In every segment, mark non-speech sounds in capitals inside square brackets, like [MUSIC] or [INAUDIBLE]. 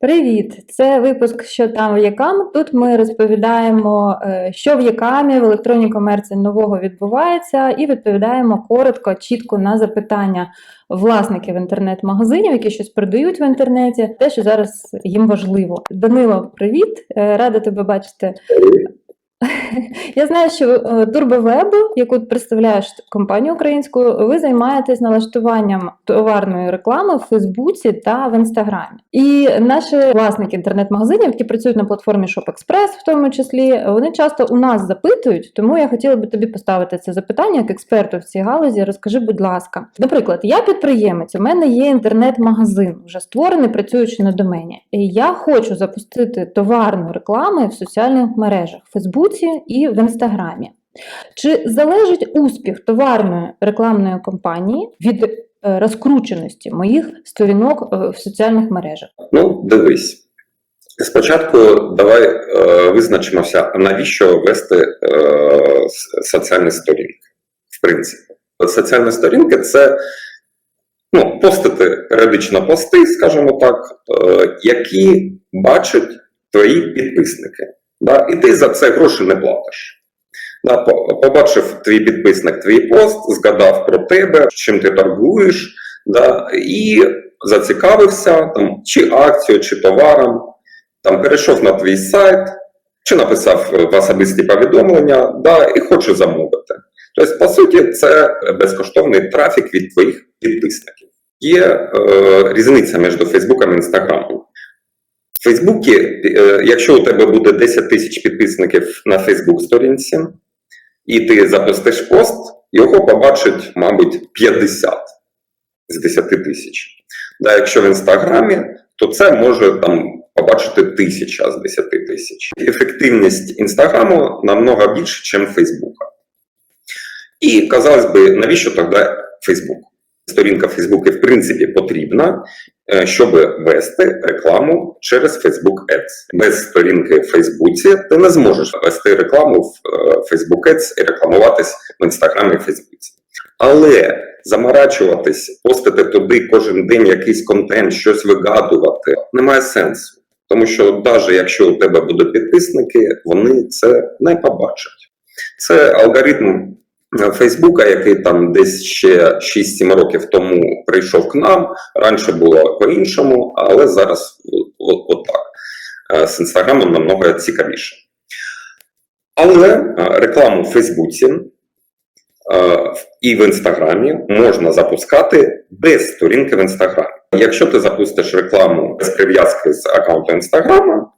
Привіт! Це випуск Що там в Якам. Тут ми розповідаємо, е, що в Якамі в електронній комерції нового відбувається, і відповідаємо коротко, чітко на запитання власників інтернет-магазинів, які щось продають в інтернеті, те, що зараз їм важливо. Данило, привіт! Е, Рада тебе бачити. [LAUGHS] Я знаю, що е, Турбовеб, яку представляєш компанію українську, ви займаєтесь налаштуванням товарної реклами в Фейсбуці та в Інстаграмі. І наші власники інтернет-магазинів, які працюють на платформі ShopExpress, в тому числі, вони часто у нас запитують, тому я хотіла би тобі поставити це запитання як експерту в цій галузі. Розкажи, будь ласка, наприклад, я підприємець, у мене є інтернет-магазин, вже створений, працюючи на домені. І я хочу запустити товарну рекламу в соціальних мережах в Фейсбуці і в Інстаграмі. Чи залежить успіх товарної рекламної кампанії від е, розкрученості моїх сторінок е, в соціальних мережах? Ну, дивись. Спочатку давай е, визначимося, навіщо вести е, соціальні сторінки. В принципі, соціальні сторінки це ну, постити періодично пости, скажімо так, е, які бачать твої підписники. Да? І ти за це гроші не платиш. Да, побачив твій підписник твій пост, згадав про тебе, чим ти торгуєш, да, і зацікавився там, чи акцією, чи товаром, там перейшов на твій сайт, чи написав в особисті повідомлення, да, і хоче замовити. Тобто, по суті, це безкоштовний трафік від твоїх підписників. Є е, різниця між Фейсбуком і Інстаграмом. В Фейсбуці, е, якщо у тебе буде 10 тисяч підписників на Фейсбук сторінці, і ти запустиш пост, його побачить, мабуть, 50 з 10 тисяч. Да, якщо в інстаграмі, то це може там побачити тисяча з 10 тисяч. Ефективність інстаграму намного більше, ніж Фейсбука. І казалось би, навіщо тоді Фейсбук? Сторінка Фейсбука в принципі потрібна, е, щоб вести рекламу через Facebook Ads. Без сторінки в Фейсбуці ти не зможеш вести рекламу в е, Facebook Ads і рекламуватись в інстаграмі і Фейсбуці. Але заморачуватись, постити туди кожен день якийсь контент, щось вигадувати немає сенсу. Тому що навіть якщо у тебе будуть підписники, вони це не побачать. Це алгоритм е, Фейсбука, який там десь ще 6-7 років тому прийшов к нам. Раніше було по-іншому, але зараз от, от. Е, З інстаграмом намного цікавіше. Але е, рекламу в Фейсбуці е, і в інстаграмі можна запускати без сторінки в інстаграмі. Якщо ти запустиш рекламу без прив'язки з аккаунту інстаграма,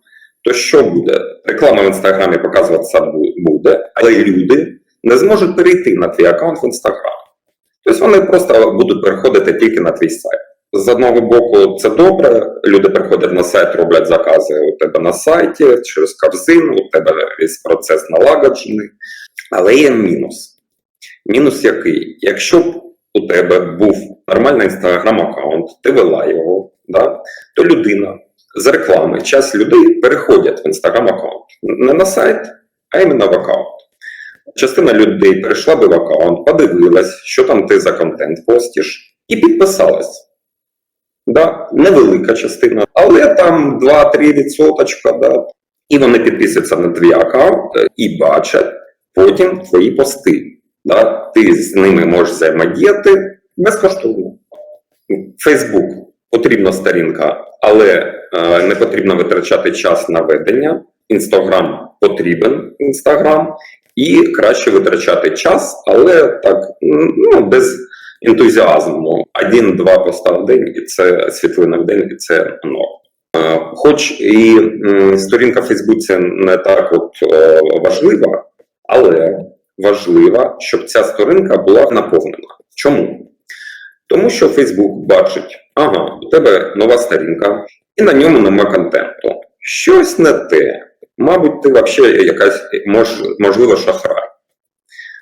то що буде? Реклама в інстаграмі показуватися буде, але люди не зможуть перейти на твій аккаунт в інстаграм. Тобто вони просто будуть переходити тільки на твій сайт. З одного боку, це добре. Люди приходять на сайт, роблять закази у тебе на сайті через корзину, у тебе весь процес налагоджений. Але є мінус. Мінус який? Якщо б у тебе був нормальний інстаграм-аккаунт, ти вела його, да, то людина з реклами, час людей переходять в інстаграм-аккаунт. Не на сайт, а іменно в аккаунт. Частина людей перейшла би в аккаунт, подивилась, що там ти за контент постиш, і підписалась. Да, невелика частина, але там 2-3 відсоточка, да. І вони підписуються на твій аккаунт е, і бачать потім твої пости. Да. Ти з ними можеш взаємодіяти безкоштовно. Фейсбук потрібна сторінка, але е, не потрібно витрачати час на ведення. Інстаграм потрібен інстаграм, і краще витрачати час, але так ну, без ентузіазму. Один-два поста в день, і це світлина в день, і це норм. Е, Хоч і сторінка в Фейсбуці не так от е, важлива, але важлива, щоб ця сторінка була наповнена. Чому? Тому що Фейсбук бачить, ага, у тебе нова сторінка, і на ньому нема контенту. Щось не те. Мабуть, ти взагалі якась мож, можливо шахрай.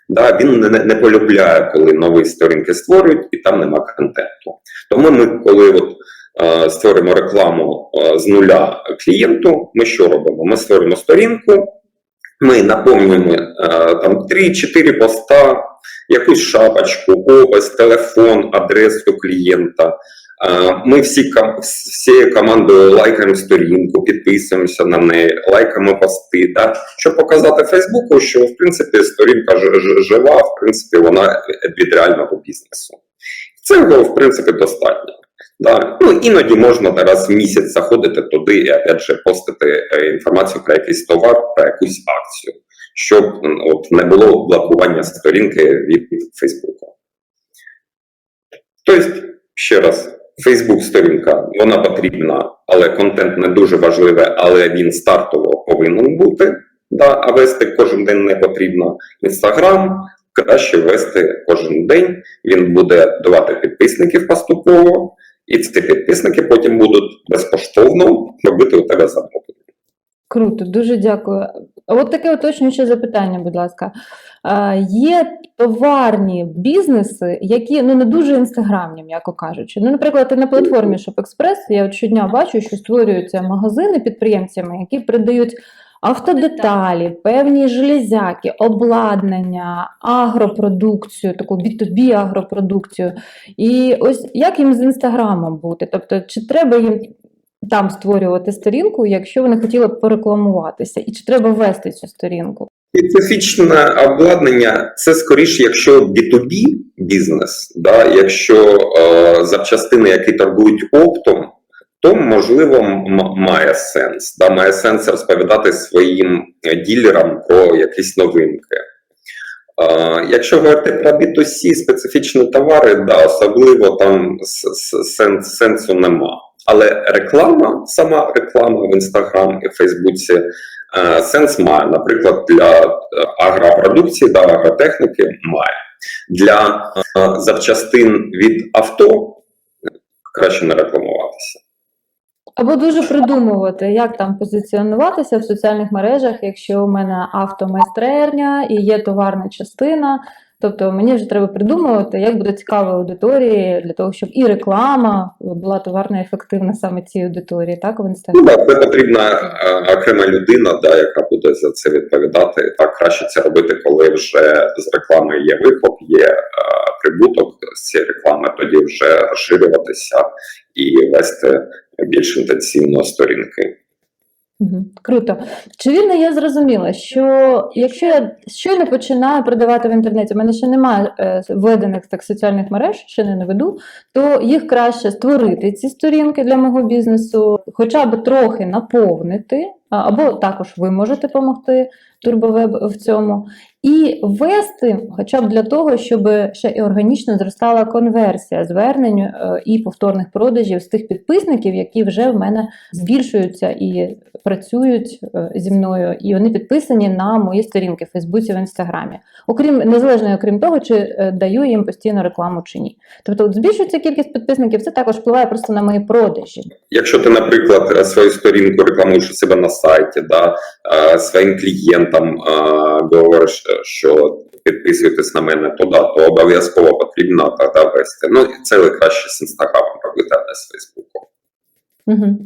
Да, він не, не полюбляє, коли нові сторінки створюють і там нема контенту. Тому ми, коли от, е, створимо рекламу е, з нуля клієнту, ми що робимо? Ми створюємо сторінку, ми наповнюємо е, там 3-4 поста, якусь шапочку, опис, телефон, адресу клієнта, Ми всі всією командою лайкаємо сторінку, підписуємося на неї, лайкаємо пости, да? щоб показати Фейсбуку, що в принципі сторінка жива, в принципі, вона від реального бізнесу. Цього, в принципі, достатньо. Да. Ну, іноді можна раз в місяць заходити туди і опять же постити е, інформацію про якийсь товар, про якусь акцію, щоб от, не було блокування сторінки від Фейсбуку. Тобто, ще раз, Фейсбук сторінка, вона потрібна, але контент не дуже важливий, але він стартово повинен бути. Да, а вести кожен день не потрібно. Інстаграм краще вести кожен день. Він буде давати підписників поступово, і ці підписники потім будуть безкоштовно робити у тебе замовлення. Круто, дуже дякую. От таке уточнююче запитання, будь ласка. А, Є товарні бізнеси, які ну не дуже інстаграмні, м'яко кажучи. Ну, наприклад, на платформі ShopExpress я от щодня бачу, що створюються магазини підприємцями, які продають автодеталі, певні железяки, обладнання, агропродукцію, таку B2B агропродукцію. І ось як їм з інстаграмом бути? Тобто, чи треба їм там створювати сторінку, якщо вони хотіли б порекламуватися, і чи треба ввести цю сторінку? Специфічне обладнання це скоріше, якщо B2B бізнес, да, якщо е, запчастини, які торгують оптом, то можливо має сенс. Да, має сенс розповідати своїм е, ділерам про якісь новинки. Е, якщо говорити про B2C, специфічні товари, да, особливо там сенсу нема. Але реклама, сама реклама в Інстаграм і Фейсбуці сенс має. Наприклад, для е, агропродукції та агротехніки має. Для е, запчастин від авто краще не рекламуватися. Або дуже придумувати, як там позиціонуватися в соціальних мережах, якщо у мене автомайстерня і є товарна частина. Тобто мені вже треба придумувати, як буде цікаво аудиторії для того, щоб і реклама була товарно ефективна саме цій аудиторії, так в Ну, інстаграмі. це потрібна е, окрема людина, да, яка буде за це відповідати. Так краще це робити, коли вже з реклами є вихоп, є е, прибуток з цієї реклами, тоді вже розширюватися і вести більш інтенсивно сторінки. Круто. Чи вірно я зрозуміла, що якщо я щойно починаю продавати в інтернеті, в мене ще немає е, введених так соціальних мереж, ще не наведу, то їх краще створити ці сторінки для мого бізнесу, хоча б трохи наповнити, або також ви можете допомогти Турбовеб в цьому, і ввести, хоча б для того, щоб ще і органічно зростала конверсія звернень е, і повторних продажів з тих підписників, які вже в мене збільшуються і працюють е, зі мною, і вони підписані на мої сторінки в Фейсбуці в Інстаграмі. Окрім незалежно, окрім того, чи е, даю їм постійно рекламу чи ні. Тобто, от збільшується кількість підписників, це також впливає просто на мої продажі. Якщо ти, наприклад, свою сторінку рекламуєш у себе на сайті, да, своїм клієнтам говориш, що підписуйтесь на мене, то да, то обов'язково потрібно тоді вести. Ну, це краще з інстаграмом робити, а не з Фейсбуком. Угу.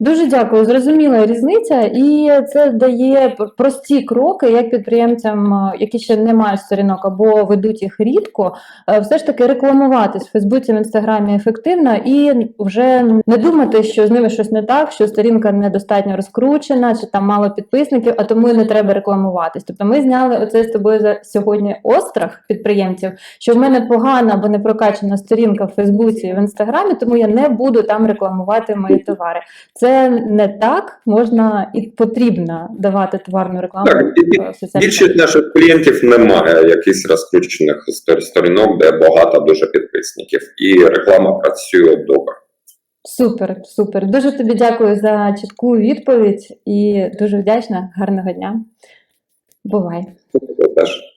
Дуже дякую. Зрозуміла різниця, і це дає прості кроки, як підприємцям, е, які ще не мають сторінок або ведуть їх рідко, е, все ж таки рекламуватись в Фейсбуці, в інстаграмі ефективно і вже не думати, що з ними щось не так, що сторінка недостатньо розкручена, чи там мало підписників, а тому і не треба рекламуватись. Тобто ми зняли оце з тобою за сьогодні острах підприємців, що в мене погана або не прокачана сторінка в Фейсбуці і в інстаграмі, тому я не буду там рекламувати мої товари. Це не так можна і потрібно давати товарну рекламу Так, соціальних Більшість наших клієнтів немає якихось розкручених сторінок, де багато дуже підписників, і реклама працює добре. Супер, супер. Дуже тобі дякую за чітку відповідь і дуже вдячна. Гарного дня. Бувай. Теж